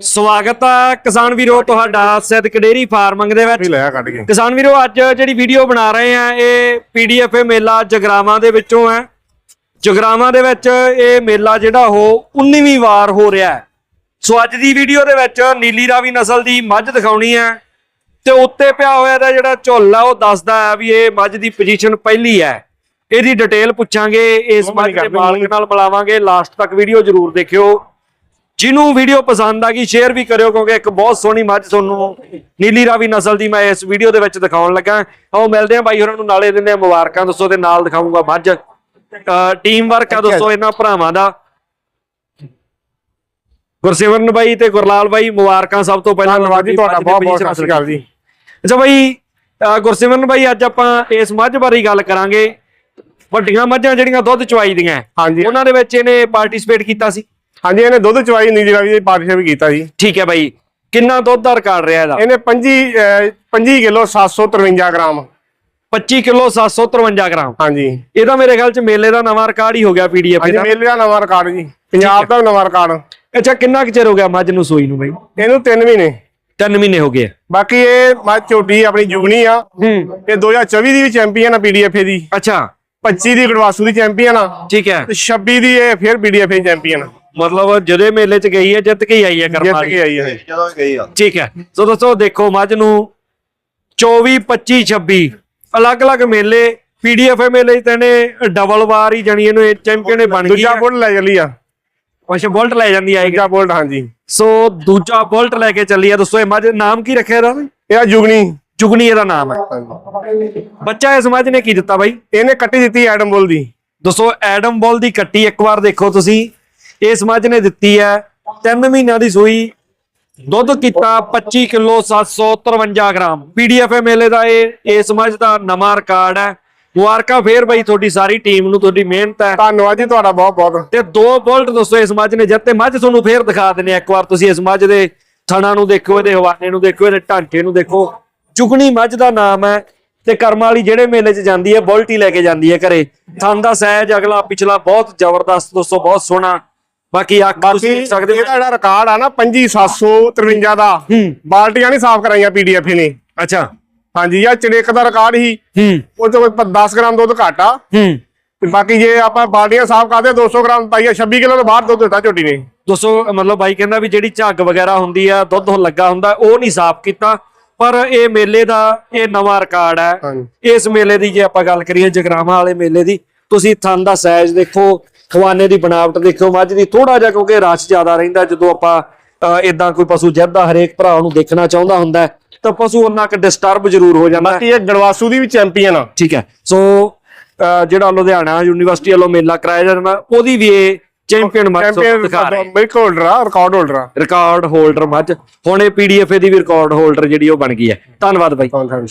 ਸਵਾਗਤ ਹੈ ਕਿਸਾਨ ਵੀਰੋ ਤੁਹਾਡਾ ਸਿੱਧਕ ਡੇਰੀ ਫਾਰਮਿੰਗ ਦੇ ਵਿੱਚ। ਲਿਆ ਕੱਢ ਕੇ। ਕਿਸਾਨ ਵੀਰੋ ਅੱਜ ਜਿਹੜੀ ਵੀਡੀਓ ਬਣਾ ਰਹੇ ਆ ਇਹ ਪੀਡੀਐਫ ਮੇਲਾ ਜਗਰਾਵਾਂ ਦੇ ਵਿੱਚੋਂ ਹੈ। ਜਗਰਾਵਾਂ ਦੇ ਵਿੱਚ ਇਹ ਮੇਲਾ ਜਿਹੜਾ ਉਹ 19ਵੀਂ ਵਾਰ ਹੋ ਰਿਹਾ ਹੈ। ਸੋ ਅੱਜ ਦੀ ਵੀਡੀਓ ਦੇ ਵਿੱਚ ਨੀਲੀ ਰਾਵੀ ਨਸਲ ਦੀ ਮੱਝ ਦਿਖਾਉਣੀ ਹੈ। ਤੇ ਉੱਤੇ ਪਿਆ ਹੋਇਆ ਦਾ ਜਿਹੜਾ ਝੁੱਲ ਆ ਉਹ ਦੱਸਦਾ ਹੈ ਵੀ ਇਹ ਮੱਝ ਦੀ ਪੋਜੀਸ਼ਨ ਪਹਿਲੀ ਹੈ। ਇਹਦੀ ਡਿਟੇਲ ਪੁੱਛਾਂਗੇ ਇਸ ਮੱਝ ਦੇ ਮਾਲਕ ਨਾਲ ਮਿਲਾਵਾਂਗੇ। ਲਾਸਟ ਤੱਕ ਵੀਡੀਓ ਜ਼ਰੂਰ ਦੇਖਿਓ। ਜਿਹਨੂੰ ਵੀਡੀਓ ਪਸੰਦ ਆ ਗਈ ਸ਼ੇਅਰ ਵੀ ਕਰਿਓ ਕਿਉਂਕਿ ਇੱਕ ਬਹੁਤ ਸੋਹਣੀ ਮੱਝ ਤੁਹਾਨੂੰ ਨੀਲੀ ਰਾਵੀ ਨਸਲ ਦੀ ਮੈਂ ਇਸ ਵੀਡੀਓ ਦੇ ਵਿੱਚ ਦਿਖਾਉਣ ਲੱਗਾ। ਆਓ ਮਿਲਦੇ ਆ ਬਾਈ ਹੋਰਾਂ ਨੂੰ ਨਾਲੇ ਦਿੰਦੇ ਆ ਮੁਬਾਰਕਾਂ ਦੱਸੋ ਤੇ ਨਾਲ ਦਿਖਾਉਂਗਾ ਮੱਝ। ਟੀਮ ਵਰਕ ਆ ਦੱਸੋ ਇਹਨਾਂ ਭਰਾਵਾਂ ਦਾ। ਗੁਰਸਿਮਰਨ ਬਾਈ ਤੇ ਗੁਰਲਾਲ ਬਾਈ ਮੁਬਾਰਕਾਂ ਸਭ ਤੋਂ ਪਹਿਲਾਂ ਧੰਨਵਾਦ ਜੀ ਤੁਹਾਡਾ ਬਹੁਤ ਬਹੁਤ ਸਤਿ ਸ਼੍ਰੀ ਅਕਾਲ ਜੀ। ਅੱਛਾ ਬਾਈ ਗੁਰਸਿਮਰਨ ਬਾਈ ਅੱਜ ਆਪਾਂ ਇਸ ਮੱਝ ਬਾਰੇ ਗੱਲ ਕਰਾਂਗੇ। ਵੱਡੀਆਂ ਮੱਝਾਂ ਜਿਹੜੀਆਂ ਦੁੱਧ ਚਵਾਈ ਦੀਆਂ ਉਹਨਾਂ ਦੇ ਵਿੱਚ ਇਹਨੇ ਪਾਰਟਿਸਿਪੇਟ ਕੀਤਾ ਸੀ। ਹਾਂਜੀ ਇਹਨੇ ਦੁੱਧ ਚਵਾਈ ਨੀਲੀ ਰਾਵੀ ਦੀ ਪਾਰਟਨਰਸ਼ਿਪ ਕੀਤਾ ਜੀ ਠੀਕ ਹੈ ਬਾਈ। ਕਿੰਨਾ ਦੁੱਧ ਦਾ ਰਿਕਾਰਡ ਰਿਹਾ ਇਹਦਾ? ਇਹਨੇ 25 25 ਕਿਲੋ 753 ਗ੍ਰਾਮ। 25 kilo 753 gram. ਹਾਂਜੀ। ਇਹਦਾ ਮੇਰੇ ਖਿਆਲ ਚ ਮੇਲੇ ਦਾ ਨਵਾਂ ਰਿਕਾਰਡ ਹੀ ਹੋ ਗਿਆ ਪੀਡੀਐਫ ਦਾ। ਮੇਲੇ ਦਾ ਨਵਾਂ ਰਿਕਾਰਡ ਜੀ। ਪੰਜਾਬ ਦਾ ਵੀ ਨਵਾਂ ਰਿਕਾਰਡ। ਅੱਛਾ ਕਿੰਨਾ ਕੁ ਚਿਰ ਹੋ ਗਿਆ ਮੱਝ ਨੂੰ ਸੂਈ ਨੂੰ ਬਾਈ? ਇਹਨੂੰ 3 ਮਹੀਨੇ। 3 ਮਹੀਨੇ ਹੋ ਗਏ ਆ। ਬਾਕੀ ਇਹ ਮੱਝ ਝੋਟੀ ਆਪਣੀ ਜੁਗਨੀ ਆ। ਇਹ 2024 ਦੀ ਵੀ ਚੈਂਪੀਅਨ ਆ ਪੀਡੀਐਫ ਦੀ। ਅੱਛਾ। 25 ਦੀ ਗੜਵਾਸੂ ਦੀ ਚੈਂਪੀਅਨ ਆ। ਠੀਕ ਹੈ। ਤੇ 26 ਦੀ ਇਹ ਫਿਰ ਪੀਡੀਐਫ ਦੀ ਚੈਂਪੀਅਨ ਮਤਲਬ ਜਦੇ ਮੇਲੇ ਚ ਗਈ ਹੈ ਜਿੱਤ ਕੇ ਹੀ ਆਈ ਹੈ ਜਿੱਤ ਕਰਮਾਲੀ ਕੇ ਆਈ ਹੈ ਜਦੋਂ ਗਈ ਆ। ਠੀਕ ਹੈ। ਸੋ ਦੋਸਤੋ ਦੇਖੋ ਮੱਝ ਨੂੰ 24 25 26 ਅਲੱਗ-ਅਲੱਗ ਮੇਲੇ ਪੀਡੀਐਫ ਮੇਲੇ ਚ ਤੈਨੇ ਡਬਲ ਵਾਰ ਹੀ ਜਾਣੀ ਇਹਨੂੰ ਚੈਂਪੀਅਨ ਬਣ ਗਈ ਦੂਜਾ ਬੁੱਲ ਲੈ ਚੱਲੀ ਆ। ਅੱਛਾ ਬੁਲਟ ਲੈ ਜਾਂਦੀ ਆਏਗੀ ਦੂਜਾ ਬੁੱਲ ਹਾਂਜੀ। ਸੋ ਦੂਜਾ ਬੁਲਟ ਲੈ ਕੇ ਚੱਲੀ ਆ। ਦੋਸਤੋ ਇਹ ਮੱਝ ਨਾਮ ਕੀ ਰੱਖਿਆ ਇਹਦਾ? ਇਹ ਆ ਜੁਗਨੀ। ਜੁਗਨੀ ਇਹਦਾ ਨਾਮ ਹੈ। ਬੱਚਾ ਇਸ ਮੱਝ ਨੇ ਕੀ ਦਿੱਤਾ ਬਾਈ? ਇਹਨੇ ਕੱਟੀ ਦਿੱਤੀ ਐਡਮ ਬੁੱਲ ਦੀ। ਦੋਸਤੋ ਐਡਮ ਬੋਲ ਦੀ ਕੱਟੀ ਇੱਕ ਵਾਰ ਦੇਖੋ ਤੁਸੀਂ। ਇਸ ਮੱਝ ਨੇ ਦਿੱਤੀ ਹੈ। 3 ਮਹੀਨਿਆਂ ਦੀ ਸੂਈ ਦੁੱਧ ਕੀਤਾ 25 ਕਿਲੋ 753 ਗ੍ਰਾਮ। ਪੀਡੀਐਫ ਮੇਲੇ ਦਾ ਇਹ ਇਸ ਮੱਝ ਦਾ ਨਵਾਂ ਰਿਕਾਰਡ ਹੈ। ਮੁਬਾਰਕਾਂ ਫੇਰ ਬਾਈ ਤੁਹਾਡੀ ਸਾਰੀ ਟੀਮ ਨੂੰ ਤੁਹਾਡੀ ਮਿਹਨਤ ਹੈ। ਧੰਨਵਾਦ ਜੀ ਤੁਹਾਡਾ ਬਹੁਤ ਬਹੁਤ। ਤੇ ਦੋ ਬੁਲਟ ਦੋਸਤੋ ਇਸ ਮੱਝ ਨੇ ਜਿੱਤੇ ਮੱਝ ਤੁਹਾਨੂੰ ਫੇਰ ਦਿਖਾ ਦਿੰਨੇ ਆ ਇੱਕ ਵਾਰ। ਤੁਸੀਂ ਇਸ ਮੱਝ ਦੇ ਥਣਾ ਨੂੰ ਦੇਖੋ ਇਹਦੇ ਹਵਾਨੇ ਨੂੰ ਦੇਖੋ ਇਹਦੇ ਢਾਂਚੇ ਨੂੰ ਦੇਖੋ। ਚੁਗਣੀ ਮੱਝ ਦਾ ਨਾਮ ਹੈ ਤੇ ਕਰਮ ਵਾਲੀ ਜਿਹੜੇ ਮੇਲੇ 'ਚ ਜਾਂਦੀ ਹੈ ਬੁਲਟ ਹੀ ਲੈ ਕੇ ਜਾਂਦੀ ਹੈ ਘਰੇ। ਥਣ ਦਾ ਸਹਿਜ ਅਗਲਾ ਪਿਛਲਾ ਬਹੁਤ ਜ਼ਬਰਦਸਤ ਦੋਸਤੋ ਬਹੁਤ ਸੋਹਣਾ। ਬਾਕੀ ਅੱਖ ਤੁਸੀਂ ਬਾਕੀ ਦੇਖ ਸਕਦੇ ਇਹਦਾ ਜਿਹੜਾ ਰਿਕਾਰਡ ਆ ਨਾ 25753 ਦਾ। ਹੂੰ। ਬਾਲਟੀਆਂ ਨਹੀਂ ਸਾਫ਼ ਕਰਾਈਆਂ ਪੀਡੀਐਫ ਨੇ। ਅੱਛਾ। ਹਾਂਜੀ ਆ ਚੜੇਕ ਦਾ ਰਿਕਾਰਡ ਹੀ ਹੂੰ। ਉਹ ਤੋਂ ਕੋਈ 10 ਗ੍ਰਾਮ ਦੁੱਧ ਘੱਟ ਆ। ਹੂੰ। ਤੇ ਬਾਕੀ ਜੇ ਆਪਾਂ ਬਾਲਟੀਆਂ ਸਾਫ਼ ਕਰਦੇ 200 ਗ੍ਰਾਮ ਪਾਈਆ 26 ਕਿਲੋ ਤੋਂ ਬਾਹਰ ਦੁੱਧ ਦਿੱਤਾ ਝੋਟੀ ਨੇ। ਦੋਸਤੋ ਮਤਲਬ ਬਾਈ ਕਹਿੰਦਾ ਵੀ ਜਿਹੜੀ ਝੱਗ ਵਗੈਰਾ ਹੁੰਦੀ ਆ ਦੁੱਧ ਉਹ ਲੱਗਾ ਹੁੰਦਾ ਉਹ ਨਹੀਂ ਸਾਫ਼ ਕੀਤਾ। ਪਰ ਇਹ ਮੇਲੇ ਦਾ ਇਹ ਨਵਾਂ ਰਿਕਾਰਡ ਹੈ ਹਾਂਜੀ। ਇਸ ਮੇਲੇ ਦੀ ਜੇ ਆਪਾਂ ਗੱਲ ਕਰੀਏ ਜਗਰਾਵਾਂ ਵਾਲੇ ਮੇਲੇ ਦੀ ਤੁਸੀਂ ਥਣ ਦਾ ਸਾਈਜ਼ ਦੇਖੋ ਖਵਾਨੇ ਦੀ ਬਣਾਵਟ ਦੇਖੋ ਮੱਝ ਦੀ ਥੋੜਾ ਜਿਹਾ ਕਿਉਂਕਿ ਰਸ਼ ਜ਼ਿਆਦਾ ਰਹਿੰਦਾ ਜਦੋਂ ਆਪਾਂ ਇਦਾਂ ਕੋਈ ਪਸ਼ੂ ਜਿੱਦਾ ਹਰੇਕ ਭਰਾ ਨੂੰ ਦੇਖਣਾ ਚਾਹੁੰਦਾ ਹੁੰਦਾ ਤਾਂ ਪਸ਼ੂ ਉਹਨਾਂ ਕ ਡਿਸਟਰਬ ਜ਼ਰੂਰ ਹੋ ਜਾਂਦਾ। ਬਾਕੀ ਇਹ ਗੜਵਾਸੂ ਦੀ ਵੀ ਚੈਂਪੀਅਨ ਆ। ਠੀਕ ਹੈ ਸੋ ਜਿਹੜਾ ਲੁਧਿਆਣਾ ਯੂਨੀਵਰਸਿਟੀ ਵੱਲੋਂ ਮੇਲਾ ਕਰਾਇਆ ਜਾਂਦਾ ਉਹਦੀ ਵੀ ਇਹ ਚੈਂਪੀਅਨ ਚੈਂਪੀਅਨ ਦਿਖਾ ਰਹੇ। ਬਿਲਕੁਲ ਹੋਲਡਰ ਆ ਰਿਕਾਰਡ ਹੋਲਡਰ ਆ। ਰਿਕਾਰਡ ਹੋਲਡਰ ਮੱਝ। ਹੁਣ ਇਹ ਪੀਡੀਐਫ ਦੀ ਵੀ ਰਿਕਾਰਡ ਹੋਲਡਰ ਜਿਹੜੀ ਉਹ ਬਣ ਗਈ ਹੈ। ਧੰਨਵਾਦ ਬਾਈ। ਧੰਨਵਾਦ